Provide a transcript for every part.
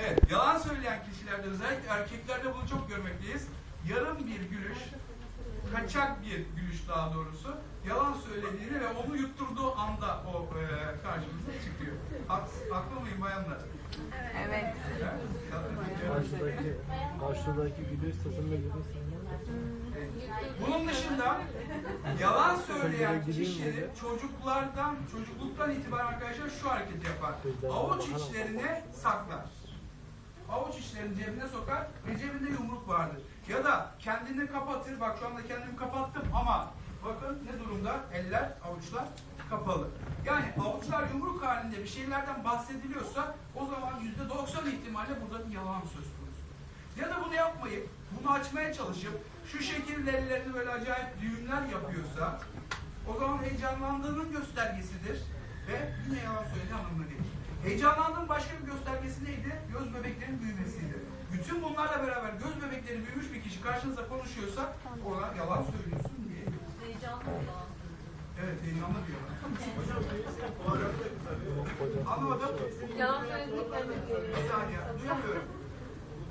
Evet, yalan söyleyen kişilerde özellikle erkeklerde bunu çok görmekteyiz. Yarım bir gülüş, kaçak bir gülüş daha doğrusu, yalan söylediğini ve onu yutturduğu anda o e, karşımıza çıkıyor. Hak, haklı mıyım bayanlar? Evet. Karşıdaki, karşıdaki gülüş sesinde gülüş Bunun dışında yalan söyleyen kişinin çocuklardan, çocukluktan itibaren arkadaşlar şu hareketi yapar. Avuç içlerine saklar. Avuç içlerini cebine sokar ve cebinde yumruk vardır. Ya da kendini kapatır. Bak şu anda kendimi kapattım ama bakın ne durumda? Eller, avuçlar kapalı. Yani avuçlar yumruk halinde bir şeylerden bahsediliyorsa o zaman yüzde 90 ihtimalle burada bir yalan söz konusu. Ya da bunu yapmayıp bunu açmaya çalışıp şu şekilde ellerini böyle acayip düğümler yapıyorsa o zaman heyecanlandığının göstergesidir ve yine yalan söylediği anlamına gelir. Heyecanlandığın başka bir göstergesi neydi? Göz bebeklerin büyümesiydi. Bütün bunlarla beraber göz bebekleri büyümüş bir kişi karşınızda konuşuyorsa ona yalan söylüyorsun diye. Evet heyecanlı bir yalan. Anlamadım. Yalan söylediklerini Bir saniye. Duyamıyorum.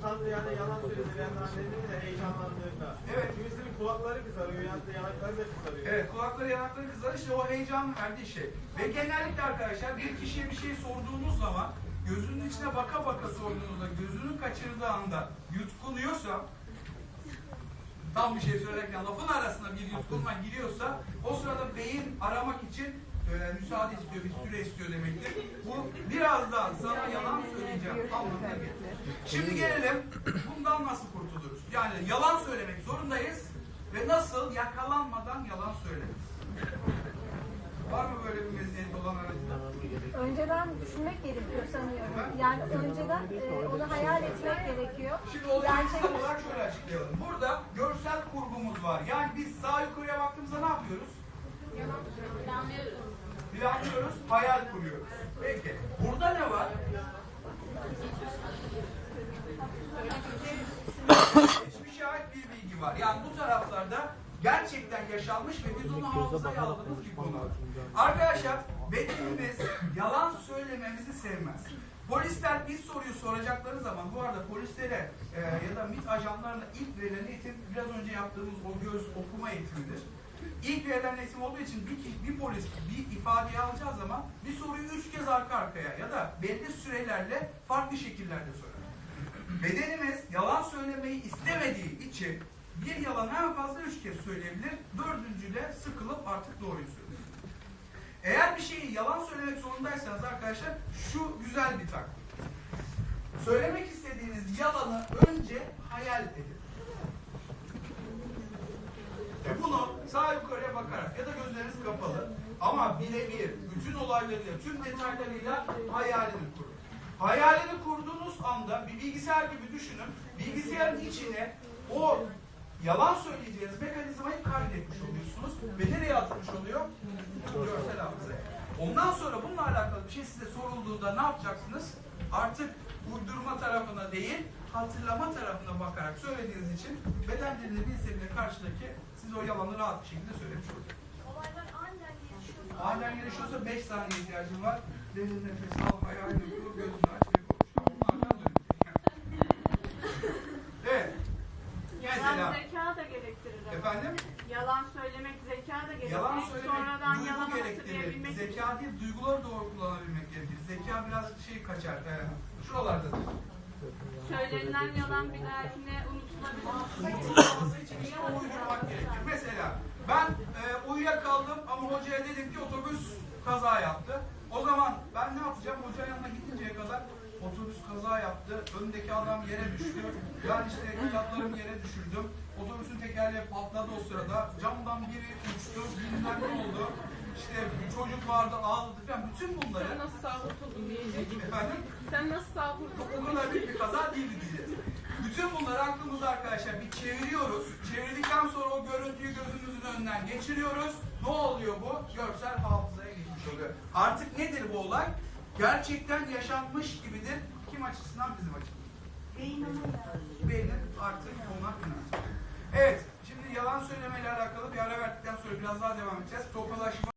Utandığı yani yalan söyleyen annenin de heyecanlandığında. Evet. Kimisinin kulakları kızarıyor, yanakta yanakları da kızarıyor. Evet kulakları yanakları kızar işte o heyecan verdiği şey. Ve genellikle arkadaşlar bir kişiye bir şey sorduğunuz zaman gözünün içine baka baka sorduğunuzda gözünün kaçırdığı anda yutkunuyorsa tam bir şey söylerken lafın arasına bir yutkunma giriyorsa o sırada beyin aramak için e, müsaade istiyor, bir süre istiyor demektir. Bu birazdan sana yalan söyleyeceğim anlamına gelir. Şimdi gelelim bundan nasıl kurtuluruz? Yani yalan söylemek zorundayız ve nasıl yakalanmadan yalan söyleriz? Var mı böyle bir meziyet olan aranızda? Önceden düşünmek gerekiyor sanıyorum. Yani önceden e, onu hayal etmek gerekiyor. Şimdi olayı Gerçek olarak şöyle açıklayalım. Burada görsel kurgumuz var. Yani biz sağ yukarıya baktığımızda ne yapıyoruz? Planlıyoruz, hayal kuruyoruz. Peki, burada ne var? Geçmişe ait bir bilgi var. Yani bu taraflarda gerçekten yaşanmış ve biz onu hafızaya aldığımız bir konu. Arkadaşlar, bedenimiz yalan söylememizi sevmez. Polisler bir soruyu soracakları zaman, bu arada polislere e, ya da MİT ajanlarına ilk verilen eğitim biraz önce yaptığımız o göz okuma eğitimidir. İlk verilen eğitim olduğu için bir, bir polis bir ifadeyi alacağı zaman bir soruyu üç kez arka arkaya ya da belli sürelerle farklı şekillerde sorar. Bedenimiz yalan söylemeyi istemediği için bir yalan en fazla üç kez söyleyebilir. Dördüncüde sıkılıp artık doğruyu söyler. Eğer bir şeyi yalan söylemek zorundaysanız arkadaşlar şu güzel bir taktik. Söylemek istediğiniz yalanı önce hayal edin. Ve bunu sağ yukarıya bakarak ya da gözleriniz kapalı ama birebir bütün olaylarıyla, tüm detaylarıyla hayalini kurun. Hayalini kurduğunuz anda bir bilgisayar gibi düşünün. Bilgisayarın içine o yalan söyleyeceğiniz mekanizmayı kaydetmiş oluyorsunuz. Ve nereye atmış oluyor? Görsel hafızaya. Ondan sonra bununla alakalı bir şey size sorulduğunda ne yapacaksınız? Artık uydurma tarafına değil, hatırlama tarafına bakarak söylediğiniz için beden dilini bilse bile karşıdaki siz o yalanı rahat bir şekilde söylemiş olacak. Olaylar aniden gelişiyor. Aniden gelişiyorsa 5 saniye ihtiyacın var. Derin nefes al, hayalini kur, gözünü aç ve konuş. Bunlardan dönün. Evet. Mesela, zeka da gerektirir. efendim, Yalan söylemek zeka da gerektirir. yalan söylemek Sonradan yalan hatırlayabilmek. Zeka değil, duyguları doğru kullanabilmek gerekir. Zeka biraz şey kaçar. E, şuralardadır. Söylenilen yalan bir dahakine unutulabilir. Mesela ben e, uyuyakaldım ama hocaya dedim ki otobüs kaza yaptı. O zaman ben ne yapacağım? Hocanın yanına gidinceye kadar otobüs kaza yaptı. Öndeki adam yere düştü. Ben işte kitaplarımı yere düşürdüm. Otobüsün tekerleği patladı o sırada. Camdan biri uçtu. Bilmem ne oldu. İşte çocuk vardı ağladı falan. Bütün bunları Sen nasıl sağ kurtuldun diyecek. efendim Sen nasıl sağ kurtuldun? o kadar büyük bir kaza değildi diyeceğiz. Bütün bunları aklımızda arkadaşlar bir çeviriyoruz. Çevirdikten sonra o görüntüyü gözümüzün önünden geçiriyoruz. Ne oluyor bu? Görsel hafızaya geçmiş oluyor. Artık nedir bu olay? Gerçekten yaşanmış gibidir. Kim açısından bizim açımızdan. Beynin artık ona inanır. Evet, şimdi yalan söylemeyle alakalı bir ara verdikten sonra biraz daha devam edeceğiz. Tokalaşma